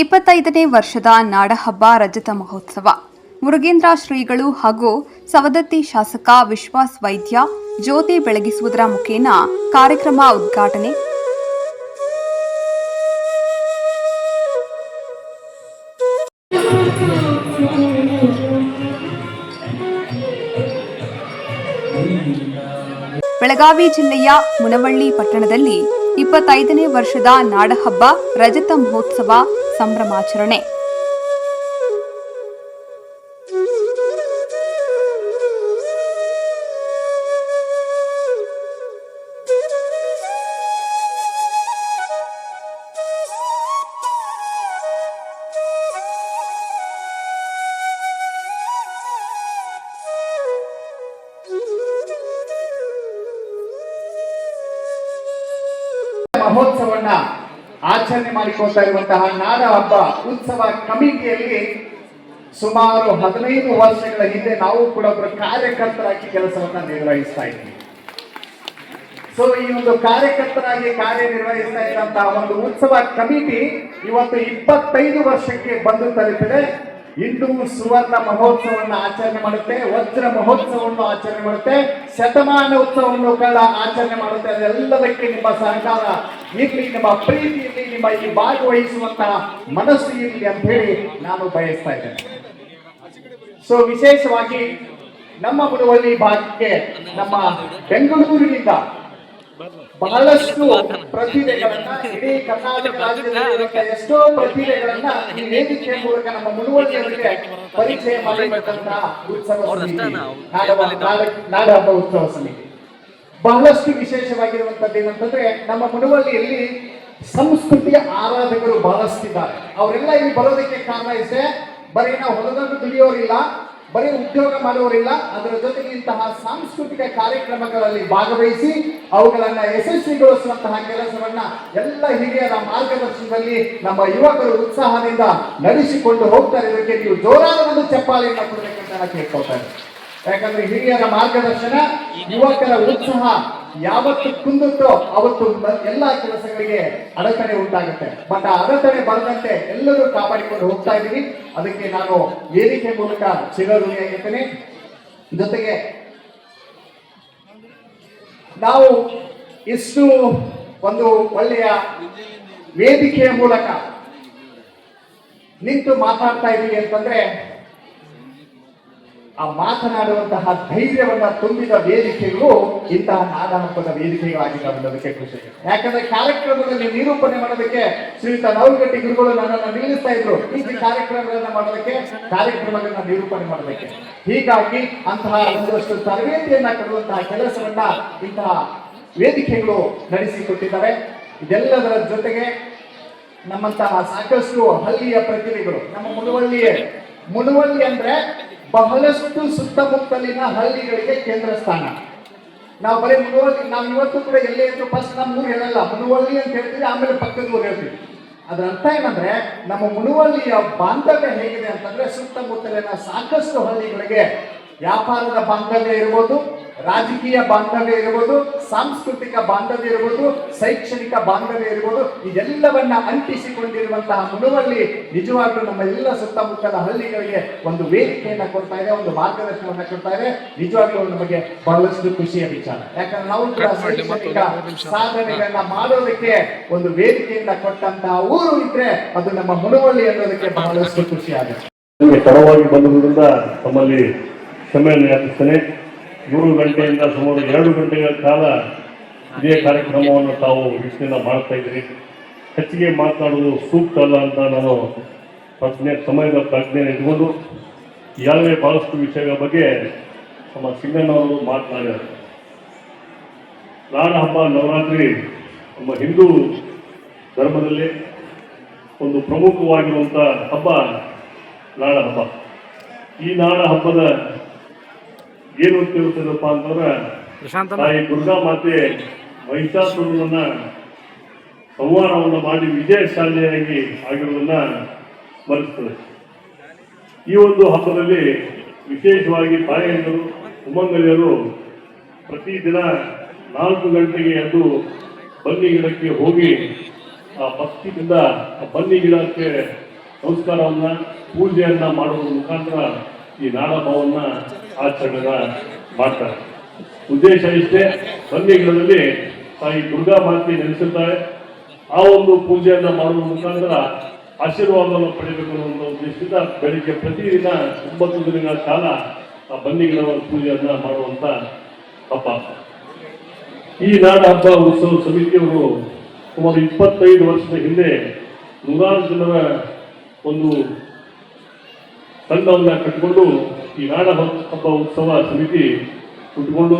ಇಪ್ಪತ್ತೈದನೇ ವರ್ಷದ ನಾಡಹಬ್ಬ ರಜತ ಮಹೋತ್ಸವ. ಮುರುಗೇಂದ್ರ ಶ್ರೀಗಳು ಹಾಗೂ ಸವದತ್ತಿ ಶಾಸಕ ವಿಶ್ವಾಸ್ ವೈದ್ಯ ಜ್ಯೋತಿ ಬೆಳಗಿಸುವುದರ ಮುಖೇನ ಕಾರ್ಯಕ್ರಮ ಉದ್ಘಾಟನೆ. ಬೆಳಗಾವಿ ಜಿಲ್ಲೆಯ ಮುನವಳ್ಳಿ ಪಟ್ಟಣದಲ್ಲಿ ಇಪ್ಪತ್ತೈದನೇ ವರ್ಷದ ನಾಡಹಬ್ಬ ರಜತ ಮಹೋತ್ಸವ ಸಂಭ್ರಮಾಚರಣೆ. ಮಹೋತ್ಸವನ್ನ ಆಚರಣೆ ಮಾಡಿಕೊಳ್ತಾ ಇರುವಂತಹ ನಾಡ ಹಬ್ಬ ಉತ್ಸವ ಕಮಿಟಿಯಲ್ಲಿ ಸುಮಾರು ಹದಿನೈದು ವರ್ಷಗಳ ಹಿಂದೆ ನಾವು ಕೂಡ ಒಬ್ಬರು ಕಾರ್ಯಕರ್ತರಾಗಿ ಕೆಲಸವನ್ನ ನಿರ್ವಹಿಸ್ತಾ ಇದ್ವಿ. ಸೊ ಈ ಒಂದು ಕಾರ್ಯಕರ್ತರಾಗಿ ಕಾರ್ಯನಿರ್ವಹಿಸ್ತಾ ಇರುವಂತಹ ಒಂದು ಉತ್ಸವ ಕಮಿಟಿ ಇವತ್ತು ಇಪ್ಪತ್ತೈದು ವರ್ಷಕ್ಕೆ ಬಂದು ತಲುಪಿದೆ. ಇಂದು ಸುವರ್ಣ ಮಹೋತ್ಸವವನ್ನು ಆಚರಣೆ ಮಾಡುತ್ತೆ, ವಜ್ರ ಮಹೋತ್ಸವವನ್ನು ಆಚರಣೆ ಮಾಡುತ್ತೆ, ಶತಮಾನ ಉತ್ಸವವನ್ನು ಕೂಡ ಆಚರಣೆ ಮಾಡುತ್ತೆ. ಅದೆಲ್ಲದಕ್ಕೆ ನಿಮ್ಮ ಸಹಕಾರ, ಇರಲಿ, ನಿಮ್ಮ ಪ್ರೀತಿಯಲ್ಲಿ ನಿಮ್ಮ ಈ ಭಾಗವಹಿಸುವಂತಹ ಮನಸ್ಸು ಇರಲಿ ಅಂತ ಹೇಳಿ ನಾನು ಬಯಸ್ತಾ ಇದ್ದೇನೆ. ಸೊ ವಿಶೇಷವಾಗಿ ನಮ್ಮ ಮುಡುವಳ್ಳಿ ಭಾಗಕ್ಕೆ, ನಮ್ಮ ಬೆಂಗಳೂರಿನಿಂದ ಬಹಳಷ್ಟು ಪ್ರತಿಭೆಗಳನ್ನ ಇಡೀ ಕರ್ನಾಟಕ ರಾಜ್ಯದಲ್ಲಿ ಎಷ್ಟೋ ಪ್ರತಿಭೆಗಳನ್ನ ಈ ವೇದಿಕೆಯ ಮೂಲಕ ನಮ್ಮ ಮುಳುವಳ್ಳಿಯವರಿಗೆ ಪರಿಚಯ ಮಾಡಿರ್ತಕ್ಕಂತಹ ಉತ್ಸವ ಸಮಿತಿ ನಾಡ- ಹಬ್ಬ ಉತ್ಸವ ಸಮಿತಿ ಬಹಳಷ್ಟು ವಿಶೇಷವಾಗಿರುವಂತದ್ದು ಏನಂತಂದ್ರೆ ನಮ್ಮ ಮುಡುವಳ್ಳಿಯಲ್ಲಿ ಸಂಸ್ಕೃತಿಯ ಆರಾಧಕರು ಬಹಳಷ್ಟಿದ್ದಾರೆ. ಅವರೆಲ್ಲ ಇಲ್ಲಿ ಬರೋದಕ್ಕೆ ಕಾರಣ ಇದೆ ಬರೀ ನಾವು ಹೊಲದಲ್ಲಿ ದುಡಿಯೋರಿಲ್ಲ ಬರೀ ಉದ್ಯೋಗ ಮಾಡುವವರಿಲ್ಲ ಅದರ ಜೊತೆಗೆ ಇಂತಹ ಸಾಂಸ್ಕೃತಿಕ ಕಾರ್ಯಕ್ರಮಗಳಲ್ಲಿ ಭಾಗವಹಿಸಿ ಅವುಗಳನ್ನ ಯಶಸ್ವಿಗೊಳಿಸುವಂತಹ ಕೆಲಸವನ್ನ ಎಲ್ಲ ಹಿರಿಯರ ಮಾರ್ಗದರ್ಶನದಲ್ಲಿ ನಮ್ಮ ಯುವಕರು ಉತ್ಸಾಹದಿಂದ ನಡೆಸಿಕೊಂಡು ಹೋಗ್ತಾರೆ. ಇದಕ್ಕೆ ನೀವು ಜೋರಾದ ಒಂದು ಚಪ್ಪಾಳಿಯನ್ನು ಕೊಡಬೇಕಂತ ನಾನು ಕೇಳ್ಕೊಳ್ತಾರೆ ಯಾಕಂದ್ರೆ ಹಿರಿಯರ ಮಾರ್ಗದರ್ಶನ ಯುವಕರ ಉತ್ಸಾಹ ಯಾವತ್ತು ಕುಂದುತ್ತೋ ಅವತ್ತು ಎಲ್ಲಾ ಕೆಲಸಗಳಿಗೆ ಅಡಚಣೆ ಉಂಟಾಗುತ್ತೆ. ಬಟ್ ಆ ಅಡಚಣೆ ಬರದಂತೆ ಎಲ್ಲರೂ ಕಾಪಾಡಿಕೊಂಡು ಹೋಗ್ತಾ ಇದ್ದೀವಿ. ಅದಕ್ಕೆ ನಾನು ವೇದಿಕೆ ಮೂಲಕ ಚಿರಋಣಿಯಾಗಿರ್ತೇನೆ ಜೊತೆಗೆ ನಾವು ಇಷ್ಟು ಒಂದು ಒಳ್ಳೆಯ ವೇದಿಕೆಯ ಮೂಲಕ ನಿಂತು ಮಾತಾಡ್ತಾ ಇದ್ದೀವಿ ಅಂತಂದ್ರೆ ಆ ಮಾತನಾಡುವಂತಹ ಧೈರ್ಯವನ್ನ ತುಂಬಿದ ವೇದಿಕೆಗಳು ಇಂತಹ ನಾಡ ಹಬ್ಬದ ವೇದಿಕೆಗಳಾಗಿದ್ದಾವೆ ಅನ್ನೋದಕ್ಕೆ ಖುಷಿ. ಯಾಕಂದ್ರೆ ಕಾರ್ಯಕ್ರಮದಲ್ಲಿ ನಿರೂಪಣೆ ಮಾಡೋದಕ್ಕೆ ಶ್ರೀಯುತ ನವಲ್ಗಟ್ಟಿ ಗುರುಗಳು ನನ್ನನ್ನು ನಿಲ್ಲಿಸ್ತಾ ಇದ್ರು. ಈ ಕಾರ್ಯಕ್ರಮಗಳನ್ನ ಮಾಡೋದಕ್ಕೆ, ಕಾರ್ಯಕ್ರಮಗಳನ್ನ ನಿರೂಪಣೆ ಮಾಡೋದಕ್ಕೆ. ಹೀಗಾಗಿ ಅಂತಹ ಒಂದಷ್ಟು ತರಬೇತಿಯನ್ನ ಕೊಡುವಂತಹ ಕೆಲಸವನ್ನ ಇಂತಹ ವೇದಿಕೆಗಳು ನಡೆಸಿಕೊಟ್ಟಿದ್ದಾರೆ ಇದೆಲ್ಲದರ ಜೊತೆಗೆ ನಮ್ಮಂತಹ ಸಾಕಷ್ಟು ಹಳ್ಳಿಯ ಪ್ರತಿನಿಧಿಗಳು ನಮ್ಮ ಮುಳುವಳ್ಳಿಯೇ. ಮುಳುವಳ್ಳಿ ಅಂದ್ರೆ ಬಹಳಷ್ಟು ಸುತ್ತಮುತ್ತಲಿನ ಹಳ್ಳಿಗಳಿಗೆ ಕೇಂದ್ರ ಸ್ಥಾನ. ನಾವು ಬರೀ ಮುಳುವಳ್ಳಿ ನಾವು ಇವತ್ತು ಕೂಡ ಎಲ್ಲೇ ಇದ್ರು ಫಸ್ಟ್ ನಮ್ಮ ಊರು ಹೇಳಲ್ಲ ಮುಳುವಳ್ಳಿ ಅಂತ ಹೇಳ್ತೀವಿ, ಆಮೇಲೆ ಪಕ್ಕದ ಊರು ಹೇಳ್ತೀವಿ. ಅದರ ಅರ್ಥ ಏನಂದ್ರೆ, ನಮ್ಮ ಮುಳುವಳ್ಳಿಯ ಬಾಂಧವ್ಯ ಹೇಗಿದೆ ಅಂತಂದ್ರೆ ಸುತ್ತಮುತ್ತಲಿನ ಸಾಕಷ್ಟು ಹಳ್ಳಿಗಳಿಗೆ ವ್ಯಾಪಾರದ ಬಾಂಧವ್ಯ ಇರ್ಬೋದು ರಾಜಕೀಯ ಬಾಂಧವ್ಯ ಇರ್ಬೋದು ಸಾಂಸ್ಕೃತಿಕ ಬಾಂಧವ್ಯ ಇರ್ಬೋದು ಶೈಕ್ಷಣಿಕ ಬಾಂಧವ್ಯ ಇರ್ಬೋದು ಇದೆಲ್ಲವನ್ನ ಅಂಟಿಸಿಕೊಂಡಿರುವಂತಹ ಮುಳುವಳ್ಳಿ ನಿಜವಾಗ್ಲೂ ನಮ್ಮ ಎಲ್ಲ ಸುತ್ತಮುತ್ತಲ ಹಳ್ಳಿಗಳಿಗೆ ಒಂದು ವೇದಿಕೆಯನ್ನ ಕೊಡ್ತಾ ಇದೆ ಒಂದು ಮಾರ್ಗದರ್ಶನವನ್ನ ಕೊಡ್ತಾ ಇದೆ. ನಿಜವಾಗ್ಲೂ ನಮಗೆ ಬಹಳಷ್ಟು ಖುಷಿಯ ವಿಚಾರ. ಯಾಕಂದ್ರೆ ನಾವು ಕೂಡ ಶೈಕ್ಷಣಿಕ ಸಾಧನೆಗಳನ್ನ ಮಾಡೋದಕ್ಕೆ ಒಂದು ವೇದಿಕೆಯನ್ನ ಕೊಟ್ಟಂತಹ ಊರು ಇದ್ರೆ ಅದು ನಮ್ಮ ಮುಳುವಳ್ಳಿ ಅನ್ನೋದಕ್ಕೆ ಬಹಳಷ್ಟು ಖುಷಿ ಆಗುತ್ತೆ. ನಿಮಗೆ ತಡವಾಗಿ ಬಂದಿರುವುದರಿಂದ ತಮ್ಮಲ್ಲಿ ಕ್ಷಮೆಯನ್ನು ಯಾಚಿಸ್ತೇನೆ ಮೂರು ಗಂಟೆಯಿಂದ ಸುಮಾರು ಎರಡು ಗಂಟೆಗಳ ಕಾಲ ಇದೇ ಕಾರ್ಯಕ್ರಮವನ್ನು ತಾವು ವೀಕ್ಷಣೆ ಮಾಡ್ತಾ ಇದ್ದೀರಿ. ಹೆಚ್ಚಿಗೆ ಮಾತನಾಡುವುದು ಸೂಕ್ತ ಅಲ್ಲ ಅಂತ ನಾನು ಪ್ರಜ್ಞೆ, ಸಮಯದ ಪ್ರಜ್ಞೆ ಇಟ್ಕೊಂಡು ಯಾವುದೇ ಬಹಳಷ್ಟು ವಿಷಯಗಳ ಬಗ್ಗೆ ನಮ್ಮ ಸಿಂಗಣ್ಣವರು ಮಾತನಾಡಿದ್ದಾರೆ ನಾಡ ಹಬ್ಬ ನವರಾತ್ರಿ ನಮ್ಮ ಹಿಂದೂ ಧರ್ಮದಲ್ಲಿ ಒಂದು ಪ್ರಮುಖವಾಗಿರುವಂಥ ಹಬ್ಬ ನಾಡ ಹಬ್ಬ. ಈ ನಾಡ ಹಬ್ಬದ ಏನು ಅಂತ ಹೇಳ್ತದಪ್ಪ ಅಂತಂದ್ರೆ ತಾಯಿ ದುರ್ಗಾ ಮಾತೆ ಮಹಿಷಾಸುರನನ್ನ ಸಂಹಾರವನ್ನು ಮಾಡಿ ವಿಜಯಶಾಲಿಯಾಗಿ ಆಗಿರುವುದನ್ನ ಸ್ಮರಿಸ್ತದೆ. ಈ ಒಂದು ಹಬ್ಬದಲ್ಲಿ ವಿಶೇಷವಾಗಿ ತಾಯಂದಿರು ಪ್ರತಿ ಪ್ರತಿದಿನ ನಾಲ್ಕು ಗಂಟೆಗೆ ಎದ್ದು ಬನ್ನಿ ಗಿಡಕ್ಕೆ ಹೋಗಿ ಆ ಭಕ್ತಿಯಿಂದ ಆ ಬನ್ನಿ ಗಿಡಕ್ಕೆ ಸಂಸ್ಕಾರವನ್ನು ಪೂಜೆಯನ್ನು ಮಾಡುವ ಮುಖಾಂತರ ಈ ನಾಡಹಬ್ಬವನ್ನ ಆಚರಣೆನ ಮಾಡ್ತಾರೆ. ಉದ್ದೇಶ ಇಷ್ಟೇ ಬನ್ನಿಗಳಲ್ಲಿ ತಾಯಿ ದುರ್ಗಾ ಮಾತೆ ನೆಲೆಸುತ್ತಾರೆ ಆ ಒಂದು ಪೂಜೆಯನ್ನ ಮಾಡುವ ಮುಖಾಂತರ ಆಶೀರ್ವಾದವನ್ನು ಪಡೆಯಬೇಕು ಅನ್ನುವಂಥ ಉದ್ದೇಶದಿಂದ ಬೆಳಿಗ್ಗೆ ಪ್ರತಿದಿನ ಒಂಬತ್ತು ದಿನಗಳ ಕಾಲ ಆ ಬನ್ನಿಗಳ ಪೂಜೆಯನ್ನ ಮಾಡುವಂತ ಹಬ್ಬ. ಈ ನಾಡ ಹಬ್ಬ ಉತ್ಸವ ಸಮಿತಿಯವರು ಸುಮಾರು ಇಪ್ಪತ್ತೈದು ವರ್ಷದ ಹಿಂದೆ ನೂರಾರು ಜನರ ಒಂದು ತಂಡವನ್ನ ಕಟ್ಟಿಕೊಂಡು ಈ ನಾಡ ಹಬ್ಬ ಉತ್ಸವ ಸಮಿತಿ ಹುಟ್ಟುಕೊಂಡು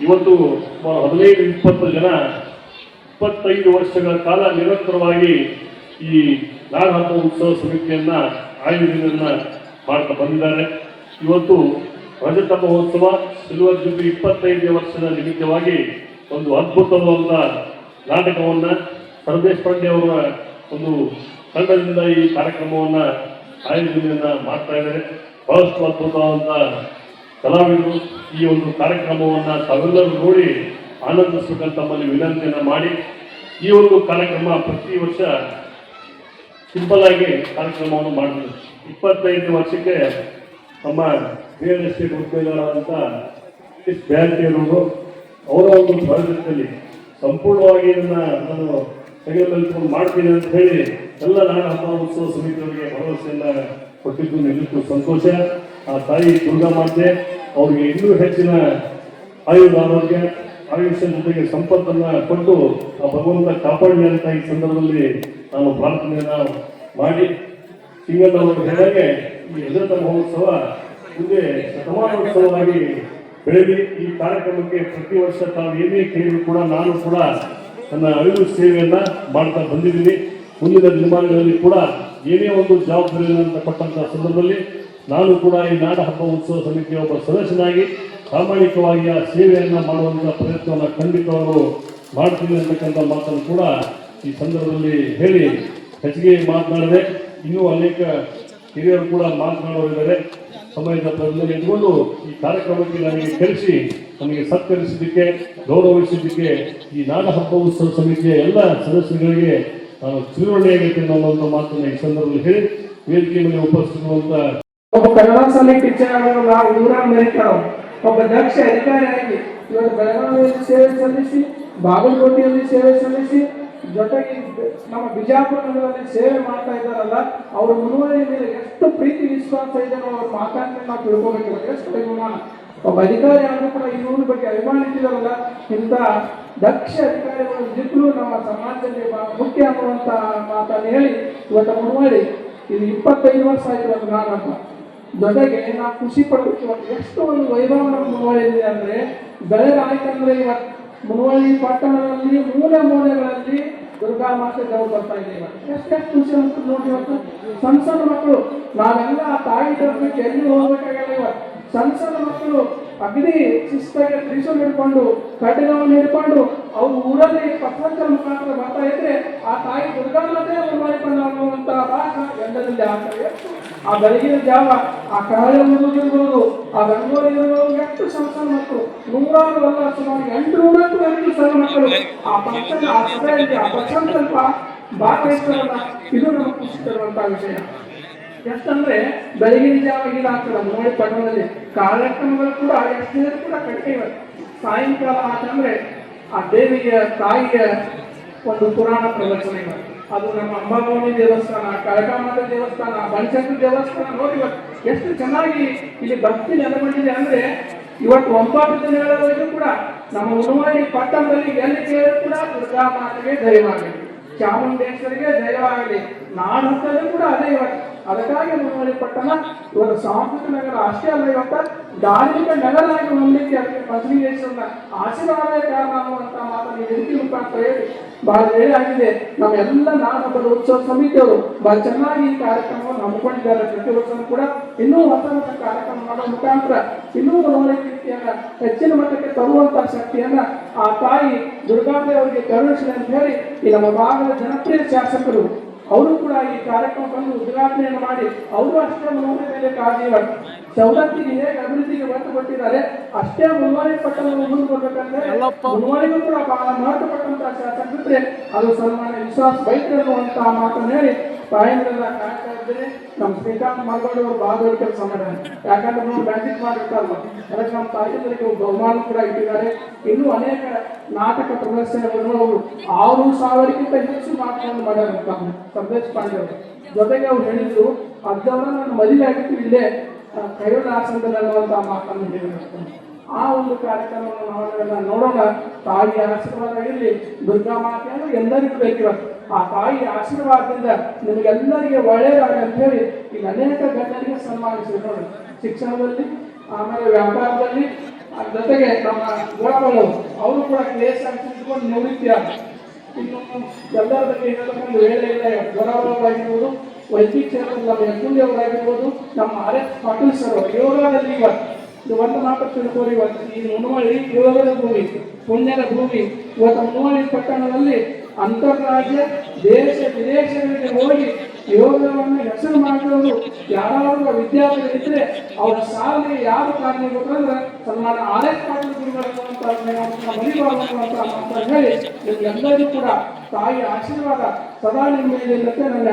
ಇವತ್ತು ಸುಮಾರು ಹದಿನೈದು, ಇಪ್ಪತ್ತು ಜನ ಇಪ್ಪತ್ತೈದು ವರ್ಷಗಳ ಕಾಲ ನಿರಂತರವಾಗಿ ಈ ನಾಡ ಹಬ್ಬ ಉತ್ಸವ ಸಮಿತಿಯನ್ನ ಆಯೋಜನೆಯನ್ನ ಮಾಡ್ತಾ ಬಂದಿದ್ದಾರೆ. ಇವತ್ತು ರಜತ ಮಹೋತ್ಸವ ಸಿಲ್ವರ್ ಜುಬ್ಲಿ ಇಪ್ಪತ್ತೈದನೇ ವರ್ಷದ ನಿಮಿತ್ತವಾಗಿ ಒಂದು ಅದ್ಭುತವಾದ ನಾಟಕವನ್ನ ಸರ್ದೇಶ್ ಪಾಂಡೆ ಅವರ ಒಂದು ತಂಡದಿಂದ ಈ ಕಾರ್ಯಕ್ರಮವನ್ನ ಆಯೋಜನೆಯನ್ನ ಮಾಡ್ತಾ ಇದ್ದಾರೆ. ಬಹಳಷ್ಟು ಅದ್ಭುತವಾದಂಥ ಕಲಾವಿದರು ಈ ಒಂದು ಕಾರ್ಯಕ್ರಮವನ್ನು ತಾವೆಲ್ಲರೂ ನೋಡಿ ಆನಂದಿಸಬೇಕಂತ ತಮ್ಮಲ್ಲಿ ವಿನಂತಿಯನ್ನು ಮಾಡಿ ಈ ಒಂದು ಕಾರ್ಯಕ್ರಮ ಪ್ರತಿ ವರ್ಷ ಸಿಂಪಲ್ ಆಗಿ ಕಾರ್ಯಕ್ರಮವನ್ನು ಮಾಡಿದ್ರು ಇಪ್ಪತ್ತೈದು ವರ್ಷಕ್ಕೆ ನಮ್ಮ ರಿಯಲ್ ಎಸ್ಟೇಟ್ ಉದ್ಯೋಗಗಳಾದಂಥ ಎಸ್ ಬ್ಯಾಂಕಿಯವರು ಅವರ ಒಂದು ಪ್ರಾಜೆಕ್ಟಲ್ಲಿ ಸಂಪೂರ್ಣವಾಗಿ ಇದನ್ನು ನಾನು ತೆಗೆದುಕೊಂಡು ಮಾಡ್ತೀನಿ ಅಂತ ಹೇಳಿ ಎಲ್ಲ ನಾಡ ಹಬ್ಬ ಉತ್ಸವ ಸಮಿತಿಯವರಿಗೆ ಭರವಸೆಯನ್ನ ಕೊಟ್ಟಿದ್ದು ನಿಜಕ್ಕೂ ಸಂತೋಷ. ಆ ತಾಯಿ ದುರ್ಗಾ ಮಾತೆ, ಅವರಿಗೆ ಇನ್ನೂ ಹೆಚ್ಚಿನ ಆಯುಧ ಆರೋಗ್ಯ ಆಯುಷ್ಯ ಜೊತೆಗೆ ಸಂಪತ್ತನ್ನ ಕೊಟ್ಟು ಆ ಭಗವಂತ ಕಾಪಾಡಲಿ ಅಂತ ಈ ಸಂದರ್ಭದಲ್ಲಿ ನಾನು ಪ್ರಾರ್ಥನೆಯನ್ನ ಮಾಡಿ. ಸಿಂಗಣ್ಣವರು ಹೇಳಿದಾಗೆ, ಈ ರಜತ ಮಹೋತ್ಸವ ಮುಂದೆ ಶತಮಾನೋತ್ಸವವಾಗಿ ಬೆಳೆದಿ, ಈ ಕಾರ್ಯಕ್ರಮಕ್ಕೆ ಪ್ರತಿ ವರ್ಷ ತಾವು ಏನೇ ಕೇಳಿದ್ರು ಕೂಡ ನಾನು ಕೂಡ ನನ್ನ ಅರಿವು ಸೇವೆಯನ್ನ ಮಾಡ್ತಾ ಬಂದಿದ್ದೀನಿ. ಮುಂದಿನ ದಿನಮಾನಗಳಲ್ಲಿ ಕೂಡ ಏನೇ ಒಂದು ಜವಾಬ್ದಾರಿಯನ್ನು ಕೊಟ್ಟಂತಹ ಸಂದರ್ಭದಲ್ಲಿ ನಾನು ಕೂಡ ಈ ನಾಡ ಹಬ್ಬ ಉತ್ಸವ ಸಮಿತಿಯ ಒಬ್ಬ ಸದಸ್ಯನಾಗಿ ಪ್ರಾಮಾಣಿಕವಾಗಿ ಆ ಸೇವೆಯನ್ನು ಮಾಡುವಂತಹ ಪ್ರಯತ್ನವನ್ನು ಖಂಡಿತವಾಗಲೂ ಮಾಡ್ತೀನಿ ಅನ್ನತಕ್ಕಂಥ ಮಾತನ್ನು ಕೂಡ ಈ ಸಂದರ್ಭದಲ್ಲಿ ಹೇಳಿ ಹೆಚ್ಚಿಗೆ ಮಾತನಾಡದೆ. ಇನ್ನೂ ಅನೇಕ ಹಿರಿಯರು ಕೂಡ ಮಾತನಾಡೋರಿದ್ದಾರೆ ಸಮಯದ ಪ್ರಜ್ಞೆ ಇಟ್ಕೊಂಡು ಈ ಕಾರ್ಯಕ್ರಮಕ್ಕೆ ನನಗೆ ಕರೆಸಿ, ನಮಗೆ ಸತ್ಕರಿಸಿದ್ದಕ್ಕೆ, ಗೌರವಿಸಿದ್ದಕ್ಕೆ ಈ ನಾಡ ಹಬ್ಬ ಉತ್ಸವ ಸಮಿತಿಯ ಎಲ್ಲ ಸದಸ್ಯರುಗಳಿಗೆ ನಾನು ತಿಳುವಳಿಯಾಗಿದ್ದೇನೆ ಅನ್ನುವಂಥ ಮಾತನ್ನು ಈ ಸಂದರ್ಭದಲ್ಲಿ ಹೇಳಿ, ವೇದಿಕೆ ಮೇಲೆ ಉಪಸ್ಥಿತಿರುವಂತ ಒಬ್ಬ ಕನ್ನಡ ಶಾಲೆ ಟೀಚರ್ ಆಗೋದು ನಾವು ಮೆರಿತಾವ ಒಬ್ಬ ದಕ್ಷ ಅಧಿಕಾರಿಯಾಗಿ ಇವತ್ತು ಬೆಳಗಾವಿಯಲ್ಲಿ ಸೇವೆ ಸಲ್ಲಿಸಿ, ಬಾಗಲಕೋಟೆಯಲ್ಲಿ ಸೇವೆ ಸಲ್ಲಿಸಿ, ಜೊತೆಗೆ ನಮ್ಮ ಬಿಜಾಪುರ ಸೇವೆ ಮಾಡ್ತಾ ಇದ್ದಾರಲ್ಲ, ಅವ್ರ ಮೇಲೆ ಎಷ್ಟು ಪ್ರೀತಿ, ವಿಶ್ವಾಸ ಇದೆ ಅವ್ರ ಮಾತಾಡ್ತಾ ನಾವು ತಿಳ್ಕೊಬೇಕಿಲ್ಲ ಎಷ್ಟು ಅಭಿಮಾನ. ಒಬ್ಬ ಅಧಿಕಾರಿ ಆದ್ರೂ ಕೂಡ ಈ ಊರ ಬಗ್ಗೆ ಅಭಿಮಾನ ಇಟ್ಟಿದಾರಲ್ಲ ಇಂಥ ದಕ್ಷ ಅಧಿಕಾರಿಗಳು ನಿಜಕ್ಕೂ ನಮ್ಮ ಸಮಾಜದಲ್ಲಿ ಬಹಳ ಮುಖ್ಯ ಅನ್ನುವಂತಹ ಮಾತನ್ನು ಹೇಳಿ ಇವತ್ತು ಮುನ್ವಳಿ ಇದು ಇಪ್ಪತ್ತೈದು ವರ್ಷ ಆಗಿದೆ ಒಂದು ನಾಡಪ್ಪ ಜೊತೆಗೆ ನಾವು ಖುಷಿ ಪಡ್ಬೇಕು ಎಷ್ಟು ಒಂದು ವೈಭವ ಮುನ್ವಳಿದೆ ಅಂದ್ರೆ ಬೆಳೆದಾಯ್ತಂದ್ರೆ ಇವತ್ತು ಮುನ್ವಳ್ಳಿ ಪಟ್ಟಣದಲ್ಲಿ ಮೂಲೆ ಮೂಲೆಗಳಲ್ಲಿ ದುರ್ಗಾ ಮಾತೆ ದೇವರು ಬರ್ತಾ ಇದೆ ಇವತ್ತು. ಎಷ್ಟೆಷ್ಟು ಖುಷಿ ಅನ್ಸುತ್ತೆ ನೋಡಿ ಇವತ್ತು. ಸಣ್ಣ ಸಣ್ಣ ಮಕ್ಕಳು, ನಾವೆಲ್ಲ ತಾಯಿ ತರಬೇಕು ಎಲ್ಲಿ ಹೋಗ್ಬೇಕಾಗಲ್ಲ ಇವತ್ತು. ಸಣ್ಣ ಸಣ್ಣ ಮಕ್ಕಳು ಅಗ್ನಿ ಶಿಸ್ತಾಗಿ ತ್ರಿಶೂಲ್ ಹಿಡ್ಕೊಂಡು ಖಡ್ಗವನ್ನು ಹಿಡ್ಕೊಂಡು ಅವ್ರ ಊರಲ್ಲಿ ಪತ್ರಕರ್ತರ ಮುಖಾಂತರ ಬರ್ತಾ ಇದ್ರೆ ಆ ತಾಯಿ ದುರ್ಗಾಮತೆ ಮಾಡಿಕೊಂಡು ಅನ್ನುವಂತಹ ಭಾಷ ಗಂಡದಲ್ಲಿ ಆಗ್ತದೆ. ಆ ಬೆಳಗಿನ ಜಾವ ಆ ಕರಾಳ ಇರ್ಬೋದು, ಆ ರಂಗೋಲಿ ಇರ್ಬೋದು ಎಷ್ಟು ಸಣ್ಣ ಮಕ್ಕಳು, ನೂರಾರು ಅಲ್ಲ, ಸುಮಾರು ಎಂಟು ನೂರಕ್ಕೂ ಎಂಟು ಸಣ್ಣ ಮಕ್ಕಳು. ಆ ಪಕ್ಷ ಆ ಸಭೆಯಲ್ಲಿ ಆ ಪಕ್ಷ ಸ್ವಲ್ಪ ಭಾಗವಹಿಸ್ತಾರಲ್ಲ ಇದು ನಮಗೆ ಖುಷಿ ತರುವಂತಹ ವಿಷಯ. ಎಷ್ಟಂದ್ರೆ ಬೆಳಗಿನ ಜಾವ ಇದಾಗ್ತದೆ ನೋಡಿ ಪಟ್ಟಣದಲ್ಲಿ ಕಾರ್ಯಕ್ರಮಗಳು ಕೂಡ ಎಷ್ಟು ಕೂಡ ಇವೆ. ಸಾಯಂಕಾಲ ಆತಂದ್ರೆ ಆ ದೇವಿಯ ತಾಯಿಯ ಒಂದು ಪುರಾಣ ಪ್ರವಚನ ಅದು ನಮ್ಮ ಅಂಬಾಭವಾನಿ ದೇವಸ್ಥಾನ ಕಳಕಾಮಾತ ದೇವಸ್ಥಾನ ಬನಶಂಕರ ದೇವಸ್ಥಾನ ನೋಡಿ ಎಷ್ಟು ಚೆನ್ನಾಗಿ ಇಲ್ಲಿ ಭಕ್ತಿ ನೆಲೆಗೊಂಡಿದೆ ಅಂದ್ರೆ ಇವತ್ತು ಒಂಬತ್ತು ದಿನಗಳವರೆಗೂ ಕೂಡ ನಮ್ಮ ಉಮಾರಿ ಪಟ್ಟಣದಲ್ಲಿ ಎಲ್ಲಿ ಕೂಡ ದುರ್ಗಾ ಮಾತೆಗೆ ಜಯವಾಗಲಿ ಚಾಮುಂಡೇಶ್ವರಿಗೆ ಜಯವಾಗಲಿ. ನಾಡಹತ್ತಲ್ಲೂ ಕೂಡ ಅದೇ ಇವತ್ತು ಅದಕ್ಕಾಗಿ ಪಟ್ಟಣ ಇವತ್ತು ಸಾಂಸ್ಕೃತಿಕ ನಗರ ಅಷ್ಟೇ ಅಲ್ಲ ಇವತ್ತು ಧಾರ್ಮಿಕ ನಗರಾಗಿ ಹೊಂದಲಿಕ್ಕೆ ಅದಕ್ಕೆ ಬಸವಲಿಂಗೇಶ್ವರನ ಆಶೀರ್ವಾದ ಕಾರಣ ಅನ್ನುವಂತ ಮಾತನ್ನು ರೀತಿ ಮುಖಾಂತರ ಹೇಳಿ. ಬಹಳ ವೇಳೆ ಆಗಿದೆ ನಮ್ಮೆಲ್ಲ ನಾಡಹಬ್ಬದ ಉತ್ಸವ ಸಮಿತಿಯವರು ಬಹಳ ಚೆನ್ನಾಗಿ ಈ ಕಾರ್ಯಕ್ರಮವನ್ನು ಹಮ್ಮಿಕೊಂಡಿದ್ದಾರೆ. ಪ್ರತಿ ವರ್ಷವೂ ಕೂಡ ಇನ್ನೂ ಹೊಸ ಹೊಸ ಕಾರ್ಯಕ್ರಮ ಮಾಡೋ ಮುಖಾಂತರ ಇನ್ನೂ ಮುನ್ವಳಿ ರೀತಿಯನ್ನ ಹೆಚ್ಚಿನ ಮಟ್ಟಕ್ಕೆ ತರುವಂತ ಶಕ್ತಿಯನ್ನ ಆ ತಾಯಿ ದುರ್ಗಾದೇವರಿಗೆ ಕರುಣಿಸಿದೆ ಅಂತ ಹೇಳಿ ಈ ನಮ್ಮ ಭಾಗದ ಜನಪ್ರಿಯ ಶಾಸಕರು ಅವರು ಕೂಡ ಈ ಕಾರ್ಯಕ್ರಮ ಬಂದು ಉದ್ಘಾಟನೆಯನ್ನು ಮಾಡಿ ಅವರು ಅಷ್ಟೇ ಮುಂದೆ ಮೇಲೆ ಕಾಳಜಿ ಮಾಡಿ ಸವಲತ್ತಿಗೆ ಹೇಗೆ ಅಭಿವೃದ್ಧಿಗೆ ಒತ್ತು ಕೊಟ್ಟಿದ್ದಾರೆ ಅಷ್ಟೇ ಮುನ್ವರಿ ಪಟ್ಟಣವನ್ನು ಮುಂದೆ ಬರ್ಬೇಕಂದ್ರೆ ಮುನ್ವರಿಗೂ ಕೂಡ ಬಹಳ ಶಾಸಕ ಶಾಸಕರಿದ್ರೆ ಅದು ಸನ್ಮಾನ್ಯ ವಿಶ್ವಾಸ ಬೈಕ್ ಅನ್ನುವಂತಹ ಮಾತನ್ನು ಹೇಳಿ ತಾಯಂದ್ರೆಲ್ಲ ಕಾಯ್ತಾ ಮಾಡಿದ್ರೆ ನಮ್ಮ ಶ್ರೀಕಾಂತ್ ಮಾಲ್ಗೋಡ್ ಅವರು ಬಹಳ ದೊಡ್ಡ ಕೆಲಸ ಮಾಡ್ಯಾರ ಯಾಕಂದ್ರೆ ನಾವು ಮ್ಯಾಜಿಕ್ ಮಾಡಿರ್ತಾರಲ್ಲ, ಅದಕ್ಕೆ ನಮ್ಮ ತಾಯಿಗಳಿಗೆ ಬಹುಮಾನ ಕೂಡ ಇಟ್ಟಿದ್ದಾರೆ. ಇನ್ನೂ ಅನೇಕ ನಾಟಕ ಪ್ರದರ್ಶನಗಳನ್ನು ಅವರು ಆರು ಸಾವಿರಕ್ಕಿಂತ ಹೆಚ್ಚು ನಾಟಕವನ್ನು ಮಾಡ್ಯಾರ ಸಂದೇಶ್ ಪಾಂಡೆ ಅವರು. ಜೊತೆಗೆ ಅವ್ರು ಹೇಳಿದ್ರು ಅಜ್ಜವರ ನಾನು ಮದುವೆ ಆಗಿತ್ತು ಇಲ್ಲೇ ಕೈಯೋಡ ಆಸನದಲ್ಲಿ ಅನ್ನುವಂಥ ಮಾತನ್ನು ಹೇಳಿದ್ರು ಆ ಒಂದು ಕಾರ್ಯಕ್ರಮವನ್ನು ನಾವೆಲ್ಲ ನೋಡೋಣ. ತಾಯಿಯ ಆಶೀರ್ವಾದ ಇರಲಿ, ದುರ್ಗಾ ಮಾತೆಯನ್ನು ಎಲ್ಲರಿಗೂ ಬೇಕಿರೋದು ಆ ತಾಯಿಯ ಆಶೀರ್ವಾದದಿಂದ ನಿಮಗೆಲ್ಲರಿಗೆ ಒಳ್ಳೆಯದಾಗಲಿ ಅಂತ ಹೇಳಿ ಈಗ ಅನೇಕ ಗಣ್ಯರಿಗೆ ಸನ್ಮಾನಿಸಿದ್ರು ನೋಡಿ. ಶಿಕ್ಷಣದಲ್ಲಿ, ಆಮೇಲೆ ವ್ಯಾಪಾರದಲ್ಲಿ ಜೊತೆಗೆ ನಮ್ಮ ಗುಣಗಳು. ಅವರು ಕೂಡ ಕ್ಲೇಸ್ ಹಾಕಿಕೊಂಡು ನಿವೃತ್ತಿಯಾಗ ಇನ್ನು ಎಲ್ಲರ ಬಗ್ಗೆ ಹೇಳಬೇಕಂದ್ರೆ ವೇಳೆ ಇಲ್ಲ ಗೊರವರಾಗಿರ್ಬೋದು ವೈದ್ಯಕೀಯ ಕ್ಷೇತ್ರದ ನಮ್ಮ ಯಕ್ಕುಂಡಿ ಅವರಾಗಿರ್ಬೋದು, ನಮ್ಮ ಆರ್ ಎಸ್ ಪಾಟೀಲ್ ಸರ್ ಯೋಗದಲ್ಲಿ ಇವತ್ತು ಒಂದು ಮಾತು ತಿಳ್ಕೋರಿ ಇವತ್ತು. ಈ ಮುನುವಳ್ಳಿ ಯೋಗದ ಭೂಮಿ, ಪುಣ್ಯದ ಭೂಮಿ. ಇವತ್ತು ಮುನುವಳ್ಳಿ ಪಟ್ಟಣದಲ್ಲಿ ಅಂತಾರಾಜ್ಯ ದೇಶ, ವಿದೇಶಗಳಿಗೆ ಹೋಗಿ ಯೋಗವನ್ನು ಹೆಸರು ಮಾಡಿದವರು ಯಾರಾದರೂ ವಿದ್ಯಾರ್ಥಿಗಳಿದ್ರೆ ಅವರ ಸಾಲಿಗೆ ಯಾರು ಕಾರಣೀಭೂತರಂದ್ರೆ ಸನ್ಮಾನ ಗುರುಗಳು ಅಂತ ಅಂತ ಹೇಳಿ ನಿಮ್ಗೆಲ್ಲರಿಗೂ ಕೂಡ ತಾಯಿ ಆಶೀರ್ವಾದ ಸದಾ ನಿಮ್ಮ ಮೇಲೆ ಇರುತ್ತೆ ನನ್ನ